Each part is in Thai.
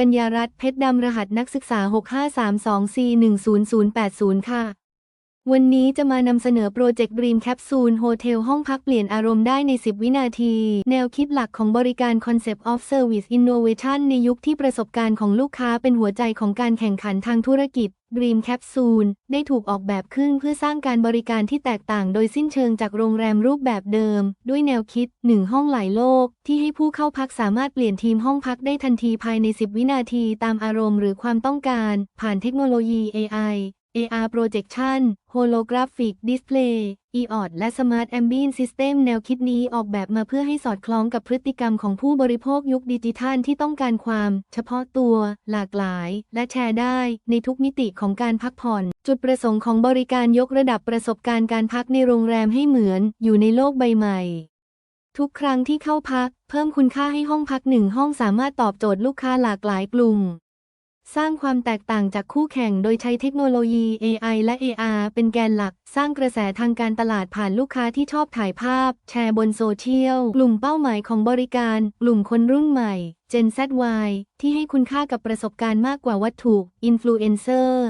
กัญญารัตน์เพชรดำรหัสนักศึกษา 6532C10080 ค่ะ วันนี้จะมานำเสนอโปรเจกต์ Dream Capsule Hotel ห้องพักเปลี่ยนอารมณ์ได้ใน 10 วินาที แนวคิดหลักของบริการ Concept of Service Innovation ในยุคที่ประสบการณ์ของลูกค้าเป็นหัวใจของการแข่งขันทางธุรกิจ Dream Capsule ได้ถูกออกแบบขึ้นเพื่อสร้างการบริการที่แตกต่างโดยสิ้นเชิงจากโรงแรมรูปแบบเดิม ด้วยแนวคิด 1 ห้องหลายโลก ที่ให้ผู้เข้าพักสามารถเปลี่ยนทีมห้องพักได้ทันทีภายใน 10 วินาทีตามอารมณ์หรือความต้องการ ผ่านเทคโนโลยี AI AR Projection Holographic Display EOD และ Smart Ambient System แนวคิดนี้ออกแบบมาเพื่อให้สอดคล้องกับพฤติกรรมของผู้บริโภคยุคดิจิทัลที่ต้องการความ เฉพาะตัว หลากหลาย และแชร์ได้ ในทุกมิติของการพักผ่อน จุดประสงค์ของบริการยกระดับประสบการณ์การพักในโรงแรมให้เหมือน อยู่ในโลกใบใหม่ ทุกครั้งที่เข้าพัก เพิ่มคุณค่าให้ห้องพักหนึ่งห้องสามารถตอบโจทย์ลูกค้าหลากหลายกลุ่ม สร้างความแตกต่างจากคู่แข่งโดยใช้เทคโนโลยี AI และ AR เป็นแกนหลัก สร้างกระแสทางการตลาดผ่านลูกค้าที่ชอบถ่ายภาพ แชร์บนโซเชียล กลุ่มเป้าหมายของบริการ กลุ่มคนรุ่นใหม่ Gen ZY ที่ให้คุณค่ากับประสบการณ์มากกว่าวัตถุอินฟลูเอนเซอร์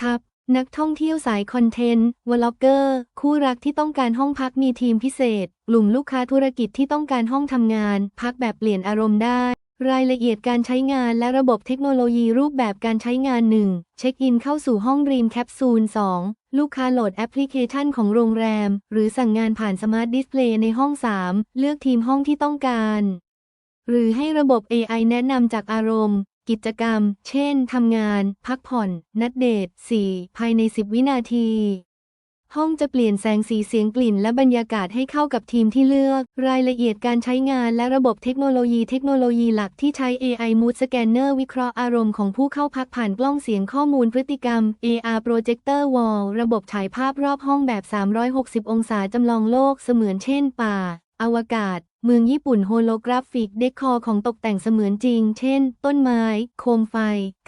ทับนักท่องเที่ยวสายคอนเทนต์วล็อกเกอร์ คู่รักที่ต้องการห้องพักมีทีมพิเศษ กลุ่มลูกค้าธุรกิจที่ต้องการห้องทำงาน พักแบบเปลี่ยนอารมณ์ได้ รายละเอียดการใช้งานและระบบเทคโนโลยีรูปแบบการใช้งาน 1. เช็คอินเข้าสู่ห้องรีมแคปซูล 2. ลูกค้าโหลดแอปพลิเคชันของโรงแรม หรือสั่งงานผ่านสมาร์ทดิสเพลย์ในห้อง 3. เลือกทีมห้องที่ต้องการ หรือให้ระบบ AI แนะนำจากอารมณ์ กิจกรรม เช่น ทำงาน พักผ่อน นัดเดท 4. ภายใน 10 วินาที ห้องจะเปลี่ยนแสงสีเสียงกลิ่น และบรรยากาศให้เข้ากับทีมที่เลือก รายละเอียดการใช้งานและระบบเทคโนโลยีเทคโนโลยีหลักที่ใช้ AI Mood Scanner วิเคราะห์อารมณ์ของผู้เข้าพักผ่านกล้องเสียงข้อมูลพฤติกรรม AR Projector Wall ระบบฉายภาพรอบห้องแบบ 360 องศาจำลองโลกเสมือนเช่นป่า อวกาศ เมืองญี่ปุ่นโฮโลกราฟิกเดคอร์ของตกแต่งเสมือนจริง เช่น ต้นไม้ โคมไฟ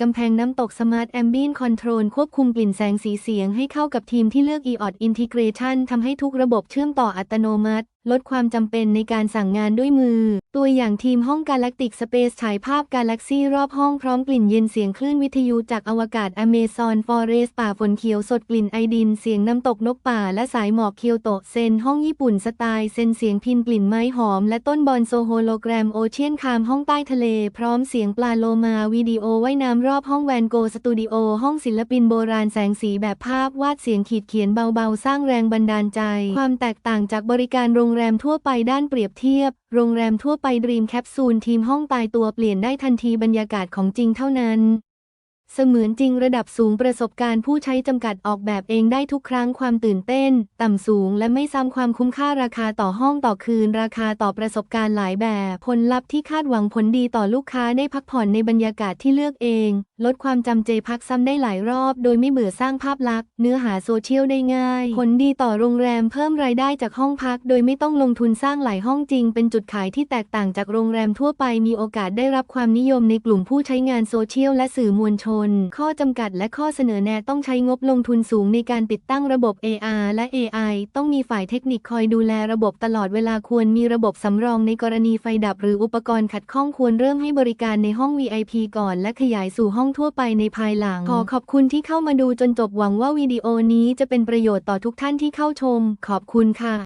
กำแพงน้ำตกสมาร์ทแอมบินคอนโทรลควบคุมกลิ่นแสงสีเสียงให้เข้ากับทีมที่เลือก EOD Integration ทำให้ทุกระบบเชื่อมต่ออัตโนมัติ ลดความจำเป็นในการสั่งงานด้วยมือ ตัวอย่างทีมห้อง Galactic Space ฉายภาพกาแล็กซี่รอบห้องพร้อมกลิ่นเย็นเสียงคลื่นวิทยุจากอวกาศอเมซอนฟอเรสป่าฝนเขียวสดกลิ่นไอดิน เสียงน้ำตกนกป่าและสายหมอกเคียวโตะเซนห้องญี่ปุ่นสไตล์เซนเสียงพินกลิ่นไม้หอม และต้นบอนโซโฮโลแกรมโอเชียนคามห้องใต้ทะเล พร้อมเสียงปลาโลมาวิดีโอว่ายน้ำรอบห้องแวนโกสตูดิโอห้องศิลปินโบราณแสงสีแบบภาพวาดเสียงขีดเขียนเบาๆ สร้างแรงบันดาลใจ ความแตกต่างจากบริการโรงแรมทั่วไปด้านเปรียบเทียบ โรงแรมทั่วไปดรีมแคปซูลทีมห้องตายตัวเปลี่ยนได้ทันทีบรรยากาศของจริงเท่านั้น เสมือนจริงระดับสูงประสบการณ์ผู้ใช้จำกัดออกแบบเองได้ทุกครั้งความตื่นเต้น ต่ำสูงและไม่ซ้ำความคุ้มค่าราคาต่อห้องต่อคืน ราคาต่อประสบการณ์หลายแบบ ผลลัพธ์ที่คาดหวังผลดีต่อลูกค้าได้พักผ่อนในบรรยากาศที่เลือกเอง ลดความจำเจพักซ้ำได้หลายรอบ โดยไม่เบื่อสร้างภาพลักษณ์เนื้อหาโซเชียลได้ง่าย ผลดีต่อโรงแรมเพิ่มรายได้จากห้องพัก โดยไม่ต้องลงทุนสร้างหลายห้องจริง เป็นจุดขายที่แตกต่างจากโรงแรมทั่วไปมีโอกาสได้รับความนิยมในกลุ่มผู้ใช้งานโซเชียลและสื่อมวลชนน ข้อจำกัดและข้อเสนอแนะต้องใช้งบลงทุนสูงในการติดตั้งระบบ AR และ AI ต้องมีฝ่ายเทคนิคคอยดูแลระบบตลอดเวลาควรมีระบบสำรองในกรณีไฟดับหรืออุปกรณ์ขัดข้องควรเริ่มให้บริการในห้อง VIP ก่อนและขยายสู่ห้องทั่วไปในภายหลัง ขอขอบคุณที่เข้ามาดูจนจบหวังว่าวิดีโอนี้จะเป็นประโยชน์ต่อทุกท่านที่เข้าชม ขอบคุณค่ะ